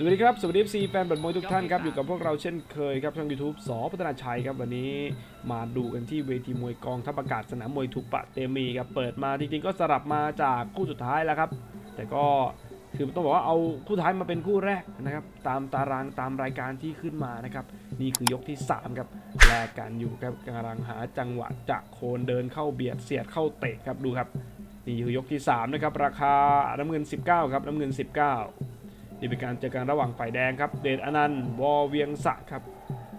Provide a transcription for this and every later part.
สวัสดีครับ สวัสดีซีแฟนบัตรมวยทุกท่านครับ อยู่กับพวกเราเช่นเคยครับ ช่อง YouTube สอพัฒนาชัยครับ วันนี้มาดูกันที่เวทีมวยกองทัพอากาศสนามมวยทุกปะเตมีครับ เปิดมาจริงๆก็สลับมาจากคู่สุดท้ายแล้วครับ แต่ก็คือต้องบอกว่าเอาคู่ท้ายมาเป็นคู่แรกนะครับ ตามตารางตามรายการที่ขึ้นมานะครับ นี่คือยกที่ 3 ครับแลกกันอยู่ครับกำลังหาจังหวะจะโคนเดินเข้าเบียดเสียดเข้าเตะครับดูครับนี่คือยกที่3นะครับราคาน้ำเงิน 19 ครับน้ำเงิน 19 นี่เป็นการเจอกันระหว่างฝ่ายแดงครับ เดชอนันต์วอเวียงสะครับ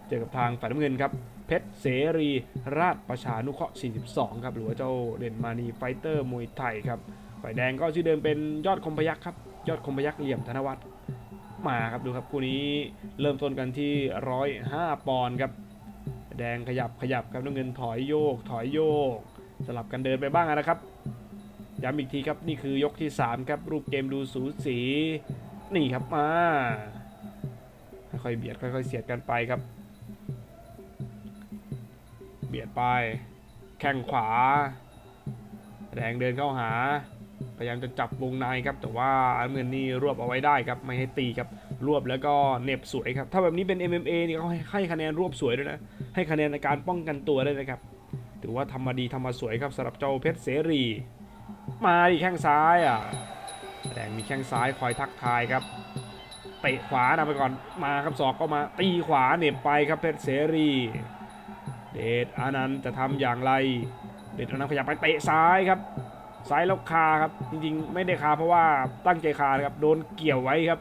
เจอกับทางฝ่ายน้ำเงินครับ เพชรเสรีราชประชานุเคราะห์ 42 ครับ หรือว่าเจ้าเด่นมานีไฟเตอร์มวยไทยครับ ฝ่ายแดงก็ชื่อเดิมเป็นยอดคมพยักครับ ยอดคมพยักเหลี่ยมธนวัฒน์ มาครับดูครับคู่นี้เริ่มต้นกันที่ 105 ปอนด์ครับ แดงขยับขยับครับน้ำเงินถอยโยก ถอยโยก สลับกันเดินไปบ้างนะครับ ย้ำอีกทีครับนี่คือยกที่ 3 ครับ รูปเกมดูสูสี นี่ครับมาค่อยๆเบียดค่อยๆเสียดกันไปครับ เบียดไป แข้งขวาแดงเดินเข้าหา พยายามจะจับวงในครับ แต่ว่าน้ำเงินนี่รวบเอาไว้ได้ครับ ไม่ให้ตีครับ รวบแล้วก็เน็บสวยครับ ถ้าแบบนี้เป็น MMA นี่เขาให้ให้คะแนนรวบสวยด้วยนะ ให้คะแนนในการป้องกันตัวด้วยนะครับ ถือว่าทำมาดีทำมาสวยครับสำหรับเจ้าเพชรเสรี มาดิแข้งซ้ายอะ แดงมีแข้งซ้ายคอยทักทายครับเตะขวานำไปก่อนมาครับศอกก็มาตีขวาเหน็บไปครับเพชรเสรี เดชอานันต์จะทำอย่างไร เดชอานันต์ขยับไปเตะซ้ายครับซ้ายแล้วคาครับ จริงๆ ไม่ได้คาเพราะว่าตั้งใจคาครับโดนเกี่ยวไว้ครับ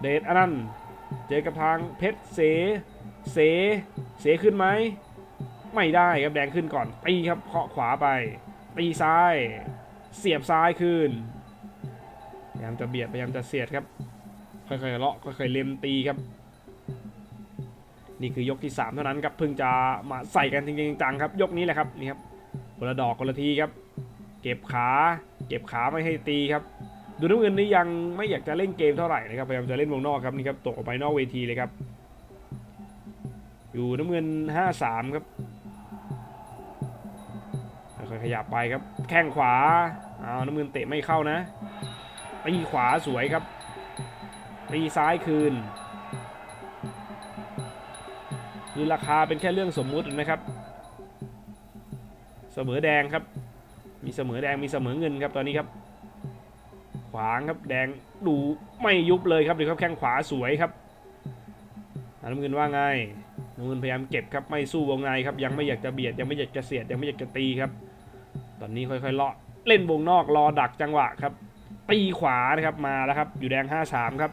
เดชอานันต์เจอกับทางเพชรเสเสเสขึ้นไหมไม่ได้ครับแดงขึ้นก่อนตีครับเคาะขวาไปตีซ้าย เสียบซ้ายคืนพยายามจะเบียดพยายามจะเสียดครับ ค่อยๆเลาะค่อยๆเล็มตีครับ นี่คือยกที่ 3 เท่านั้นครับเพิ่งจะมาใส่กันจริงๆจังครับ ยกนี้แหละครับนี่ครับคนละดอกคนละทีครับ เก็บขา เก็บขาไม่ให้ตีครับ ดูน้ำเงินนี่ยังไม่อยากจะเล่นเกมเท่าไหร่นะครับพยายามจะเล่นวงนอกครับนี่ครับตกออกไปนอกเวทีเลยครับ อยู่น้ำเงิน 5-3 ครับค่อยขยับไปครับ แข้งขวา เอาน้ำเงินเตะไม่เข้านะตีขวาสวยครับตีซ้ายคืน คือราคาเป็นแค่เรื่องสมมุตินะครับ เสมอแดงครับ มีเสมอแดงมีเสมอเงินครับตอนนี้ครับ ขวางครับแดงดูไม่ยุบเลยครับดูครับแข้งขวาสวยครับน้ำเงินว่าไงน้ำเงินพยายามเก็บครับไม่สู้วงในครับยังไม่อยากจะเบียดยังไม่อยากจะเสียดยังไม่อยากจะตีครับ ตอนนี้ค่อยๆเลาะ เล่นวงนอกรอดักจังหวะครับตีขวานะครับมาแล้วครับ อยู่แดง 5-3 ครับ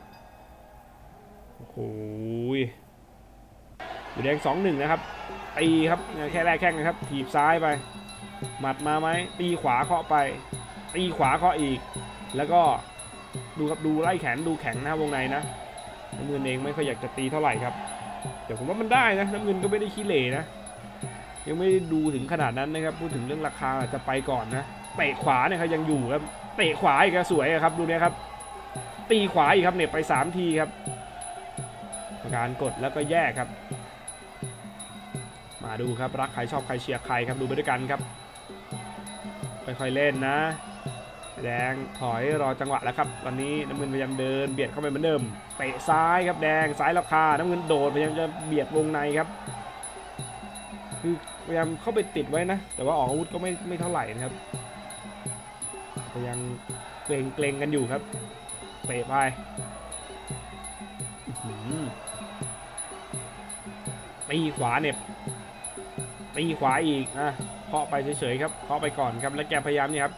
โอ้โหยอยู่แดง 2-1 นะครับตีครับแค่แรกแข้งนะครับถีบซ้ายไป หมัดมาไหมตีขวาเคาะไปตีขวาเคาะอีก แล้วก็ดูครับดูไล่แขนดูแข็งนะวงในนะน้ำเงินเองไม่ค่อยอยากจะตีเท่าไหร่ครับแต่ผมว่ามันได้นะน้ำเงินก็ไม่ได้ขี้เหร่นะยังไม่ได้ดูถึงขนาดนั้นนะครับ พูดถึงเรื่องราคาจะไปก่อนนะ เตะขวาเนี่ยครับยังอยู่ครับเตะขวาอีกครับสวยครับดูเนี่ยครับ ตีขวาอีกครับเนี่ยไปสามทีครับการกดแล้วก็แยกครับ มาดูครับรักใครชอบใครเชียร์ใครครับดูไปด้วยกันครับค่อยๆเล่นนะ แดงถอยรอจังหวะแล้วครับตอนนี้น้ำเงินพยายามเดินเบียดเข้าไปเหมือนเดิมเตะซ้ายครับแดงซ้ายราคาน้ำเงินโดดพยายามจะเบียดวงในครับคือพยายามเข้าไปติดไว้นะ แต่ว่าออกอาวุธก็ไม่ไม่เท่าไหร่นะครับ พยายามเกรงเกรงกันอยู่ครับ เตะไปตีขวาเนี่ยตีขวาอีกอะเคาะไปเฉยๆครับเคาะไปก่อนครับ แล้วแกพยายามเนี่ยครับ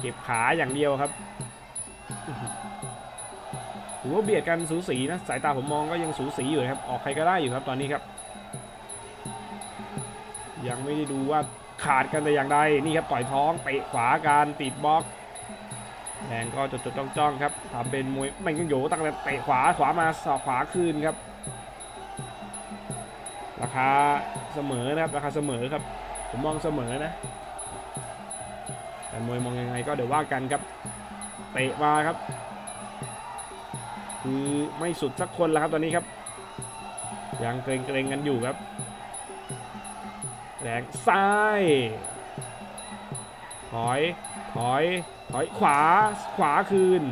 เก็บขาอย่างเดียวครับหือถือว่าเบียดกันสูสีนะ สายตาผมมองก็ยังสูสีอยู่ครับ ออกใครก็ได้อยู่ครับตอนนี้ครับ ยังไม่ได้ดูว่า ขาดกันแต่อย่างใดนี่ครับต่อยท้องเตะขวาการติดบล็อกแดงก็จดจดจ้องจ้องครับทำเป็นมวยไม่ยังโยตั้งแต่เตะขวาขวามาสอกขวาคืนครับ ราคาเสมอนะครับราคาเสมอครับ ผมมองเสมอนะแต่มวยมองยังไงก็เดี๋ยวว่ากันครับเตะมาครับคือไม่สุดสักคนแล้วครับตอนนี้ครับ ยังเกรงเกรงๆกันอยู่ครับ แรงซ้าย ถอย ถอย ถอยขวา ขวาคืน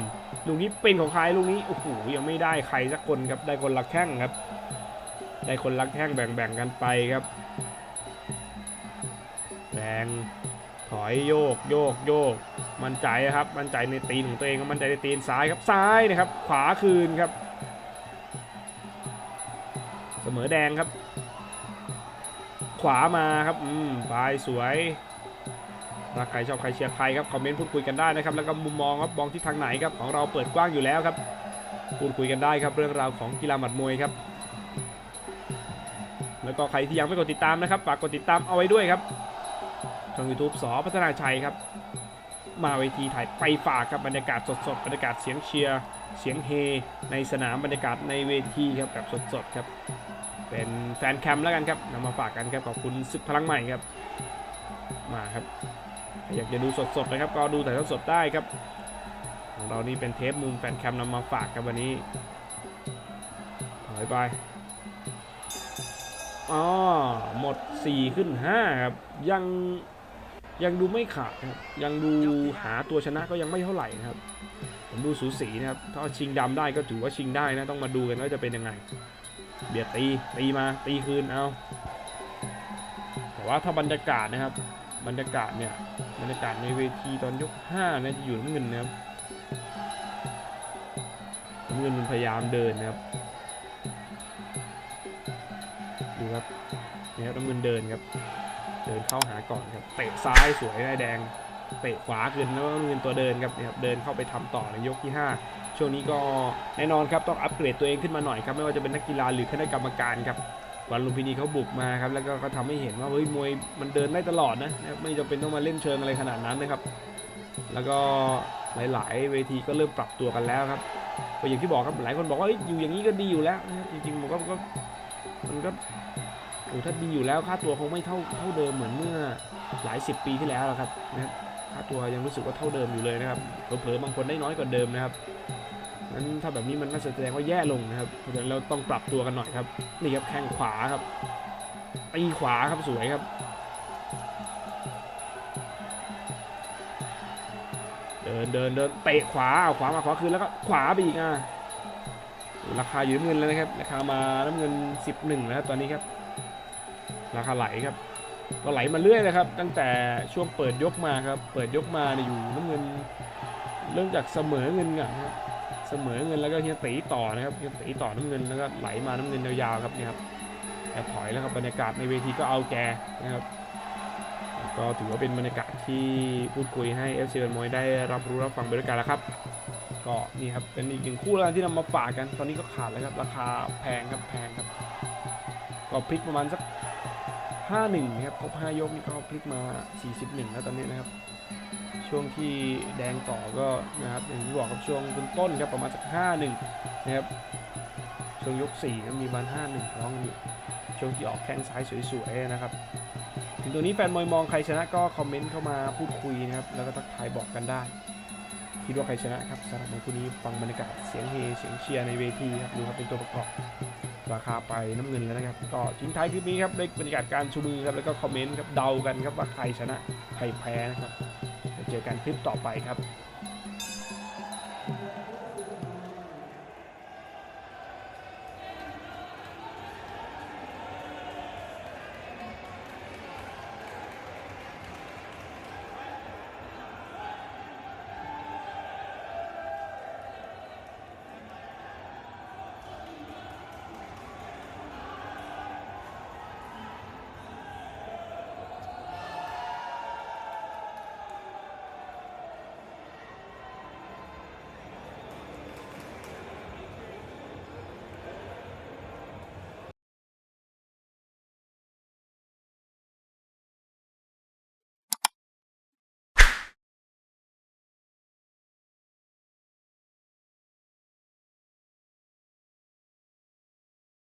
ลูกนี้เป็นของใครลูกนี้ โอ้โห ยังไม่ได้ใครสักคนครับ ได้คนละแข้งครับ ได้คนละแข้งแบ่งๆกันไปครับแบ่งถอยโยกโยกโยก มั่นใจครับ มั่นใจในตีนของตัวเองมั่นใจในตีนซ้ายครับ ซ้ายนะครับ ขวาคืนครับ เสมอแดงครับ ขวามาครับอืมไปสวยรักใครชอบใครเชียร์ใครครับคอมเมนต์พูดคุยกันได้นะครับแล้วก็มุมมองครับมองที่ทางไหนครับของเราเปิดกว้างอยู่แล้วครับ พูดคุยกันได้ครับเรื่องราวของกีฬาหมัดมวยครับ แล้วก็ใครที่ยังไม่กดติดตามนะครับฝากกดติดตามเอาไว้ด้วยครับช่อง YouTube สอพัฒนาชัยครับ มาเวทีถ่ายไปฝากครับบรรยากาศสดๆบรรยากาศเสียงเชียร์เสียงเฮ ในสนามบรรยากาศในเวทีครับแบบสดๆครับ เป็นแฟนแคมป์แล้วกันครับนำมาฝากกันครับขอบคุณศึกพลังใหม่ครับ มาครับ อยากจะดูสดๆนะครับ ก็ดูถ่ายทอดสดได้ครับ ของเรานี่เป็นเทปมุมแฟนแคมป์นำมาฝากครับวันนี้ถอยไปอ๋อหมด 4 ขึ้น 5 ครับ ยังยังดูไม่ขาดครับ ยังดูหาตัวชนะก็ยังไม่เท่าไหร่นะครับ ผมดูสูสีนะครับ ถ้าชิงดำได้ก็ถือว่าชิงได้นะ ต้องมาดูกันว่าจะเป็นยังไง เบียดตีตีมาตีคืนเอาแต่ว่าถ้าบรรยากาศนะครับ บรรยากาศเนี่ยบรรยากาศในเวทีตอนยก5นะจะอยู่น้ำเงินนะครับน้ำเงินมันพยายามเดินนะครับดูครับนี่ครับน้ำเงินเดินครับ เดินเข้าหาก่อนครับเตะซ้ายสวยได้แดงเตะขวาคืนแล้วน้ำเงินตัวเดินครับเนี่ยครับเดินเข้าไปทำต่อในยกที่5 ช่วงนี้ก็แน่นอนครับต้องอัปเกรดตัวเองขึ้นมาหน่อยครับไม่ว่าจะเป็นนักกีฬาหรือคณะกรรมการครับวันลุมพินีเขาบุกมาครับแล้วก็ก็ทำให้เห็นว่าเฮ้ยมวยมันเดินได้ตลอดนะไม่จำเป็นต้องมาเล่นเชิงอะไรขนาดนั้นนะครับ แล้วก็หลาย ๆ เวทีก็เริ่มปรับตัวกันแล้วครับก็อย่างที่บอกครับหลายคนบอกว่าอยู่อย่างนี้ก็ดีอยู่แล้วนะครับจริงๆมก็ก็มันก็โอ้ถ้าดีอยู่แล้วค่าตัวคงไม่เท่าเท่าเดิมเหมือนเมื่อหลายสิบปีที่แล้วแล้วครับนะครับค่าตัวยังรู้สึกว่าเท่าเดิมอยู่เลยนะครับเผลอๆบางคนได้น้อยกว่าเดิมนะครับ นั้นถ้าแบบนี้มันก็แสดงว่าแย่ลงนะครับเพราะฉะนั้นเราต้องปรับตัวกันหน่อยครับนี่ครับแข้งขวาครับตีขวาครับสวยครับเดินเดินเดินเตะขวาขวามาขวาคืนแล้วก็ขวาไปอีกอะราคาอยู่น้ำเงินแล้วนะครับราคามาน้ำเงิน 11 แล้วตอนนี้ครับ ราคาไหลครับ ก็ไหลมาเรื่อยเลยครับ ตั้งแต่ช่วงเปิดยกมาครับ เปิดยกมาเนี่ยอยู่น้ำเงิน เริ่มจากเสมอเงินก่อนนะครับ เสมอเงินแล้วก็เฮียตีต่อนะครับเฮียตีต่อน้ำเงินแล้วก็ไหลมาน้ำเงินยาวๆครับเนี่ยครับแต่ถอยแล้วครับบรรยากาศในเวทีก็เอาแกนะครับก็ถือว่าเป็นบรรยากาศที่พูดคุยให้เอฟซีมวยได้รับรู้รับฟังไปด้วยกันแล้วครับ ก็นี่ครับเป็นอีกหนึ่งคู่แล้วที่นำมาฝากกัน ตอนนี้ก็ขาดแล้วครับราคาแพงครับแพงครับ ก็พลิกประมาณสักห้าหนึ่งครับครบห้ายกนี่ก็พลิกมา 41 แล้วตอนนี้นะครับ ช่วงที่แดงต่อก็นะครับอย่างที่บอกครับช่วงต้นๆครับประมาณสักห้าหนึ่งนะครับช่วงยกสี่ก็มีบานห้าหนึ่งร้องอยู่ช่วงที่ออกแข้งซ้ายสวยๆนะครับถึงตัวนี้แฟนมวยมองใครชนะก็คอมเมนต์เข้ามาพูดคุยนะครับแล้วก็ทักทายบอกกันได้คิดว่าใครชนะครับสำหรับในคู่นี้ฟังบรรยากาศเสียงเฮเสียงเชียร์ในเวทีครับดูครับเป็นตัวประกอบราคาไปน้ำเงินแล้วนะครับก็ทิ้งท้ายคลิปนี้ครับด้วยบรรยากาศการชูมือครับแล้วก็คอมเมนต์ครับเดากันครับว่าใครชนะใครแพ้นะครับ เจอกันคลิปต่อไปครับ